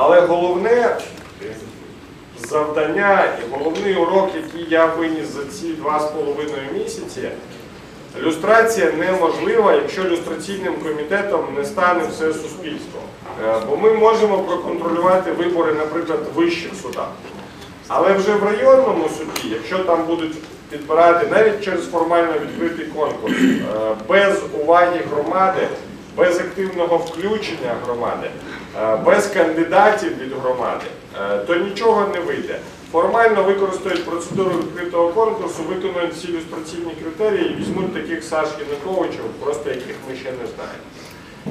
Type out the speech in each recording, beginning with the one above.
Але головне завдання і головний урок, який я виніс за ці два з половиною місяці, люстрація неможлива, якщо люстраційним комітетом не стане все суспільство. Е, Бо ми можемо проконтролювати вибори, наприклад, в вищих судах. Але вже в районному суді, якщо там будуть підбирати навіть через формально відкритий конкурс, е, без уваги громади, без активного включення громади, без кандидатів від громади, е, то нічого не вийде. Формально використають процедуру відкритого конкурсу, виконують всі ілюстраційні критерії і візьмуть таких Саш Януковичів, просто яких ми ще не знаємо.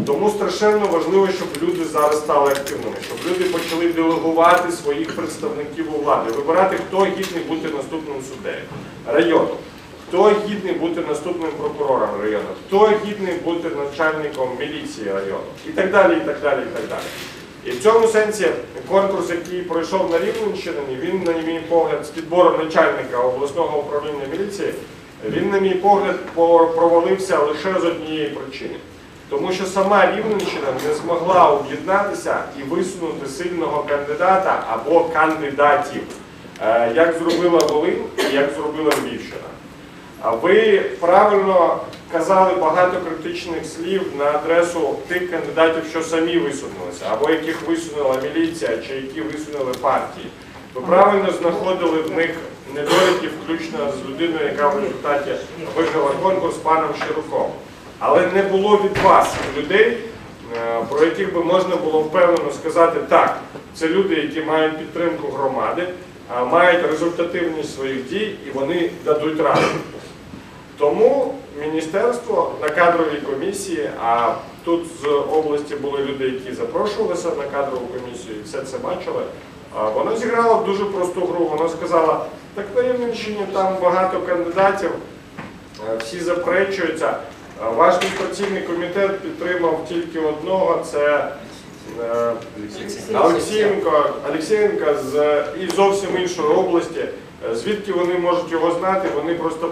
Тому страшенно важливо, щоб люди зараз стали активними, щоб люди почали делегувати своїх представників у влади, вибирати, хто гідний бути наступним суддею району, хто гідний бути наступним прокурором району, хто гідний бути начальником міліції району і так далі, і так далі, і так далі. І в цьому сенсі конкурс, який пройшов на Рівненщині, він, на мій погляд, з підбором начальника обласного управління міліції, він, на мій погляд, провалився лише з однієї причини. Тому що сама Рівненщина не змогла об'єднатися і висунути сильного кандидата або кандидатів, е, як зробила Волинь і як зробила Львівщина. Ви правильно казали багато критичних слів на адресу тих кандидатів, що самі висунулися, або яких висунула міліція, чи які висунули партії. Ви правильно знаходили в них недоліки, включно з людиною, яка в результаті виграла конкурс паном Щируком. Але не було від вас людей, е, про яких би можна було впевнено сказати, так, це люди, які мають підтримку громади, мають результативність своїх дій і вони дадуть раду. Тому міністерство на кадровій комісії, а тут з області були люди, які запрошувалися на кадрову комісію і все це бачили. Воно зіграло дуже просту гру. Воно сказало, так на Рівненщині там багато кандидатів, е, всі заперечуються. Ваш люстраційний комітет підтримав тільки одного, це е, Олексієнко, Олексієнка з і зовсім іншої області. Звідки вони можуть його знати? Вони просто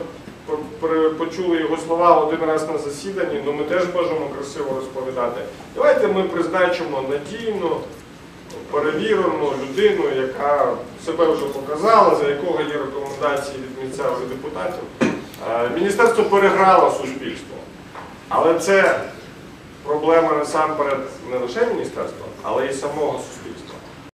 почули його слова один раз на засіданні, ну ми теж можемо красиво розповідати. Давайте ми призначимо надійну, перевірену людину, яка себе вже показала, за якого є рекомендації від місцевих депутатів. Е, Міністерство переграло суспільство. Але це проблема насамперед не лише міністерства, але й самого суспільства.